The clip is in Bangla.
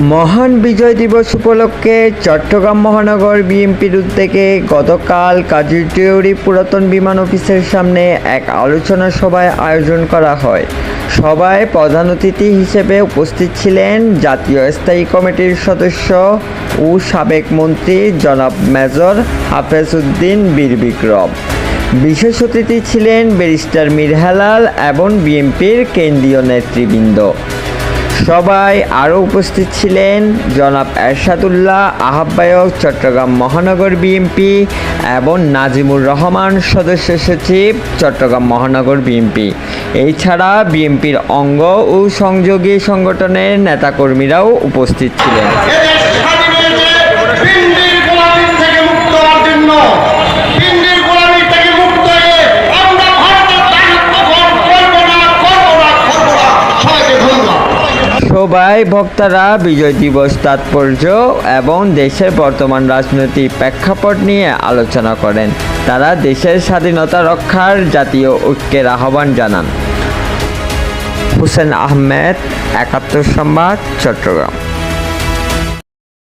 মহান বিজয় দিবস উপলক্ষে চট্টগ্রাম মহানগর বিএনপির উদ্যোগে গতকাল কাজী টিউরি পুরাতন বিমান অফিসের সামনে এক আলোচনা সভায় আয়োজন করা হয়। সভায় প্রধান অতিথি হিসেবে উপস্থিত ছিলেন জাতীয় স্থায়ী কমিটির সদস্য ও সাবেক মন্ত্রী জনাব মেজর হাফেজ উদ্দিন বীর বিক্রম। বিশেষ অতিথি ছিলেন ব্যারিস্টার মীর হেলাল এবং বিএনপির কেন্দ্রীয় নেতৃবৃন্দ। সবাই আরও উপস্থিত ছিলেন জনাব এরশাদুল্লাহ, আহ্বায়ক চট্টগ্রাম মহানগর বিএনপি এবং নাজিমুর রহমান সদস্য সচিব চট্টগ্রাম মহানগর বিএনপি। এছাড়া বিএনপির অঙ্গ ও সংযোগী সংগঠনের নেতাকর্মীরাও উপস্থিত ছিলেন। সবাই ভক্তারা বিজয় দিবস তাৎপর্য এবং দেশের বর্তমান রাজনৈতিক প্রেক্ষাপট নিয়ে আলোচনা করেন। তারা দেশের স্বাধীনতা রক্ষার জাতীয় ঐক্যের আহ্বান জানান। হুসেন আহমেদ, একাত্তর সংবাদ, চট্টগ্রাম।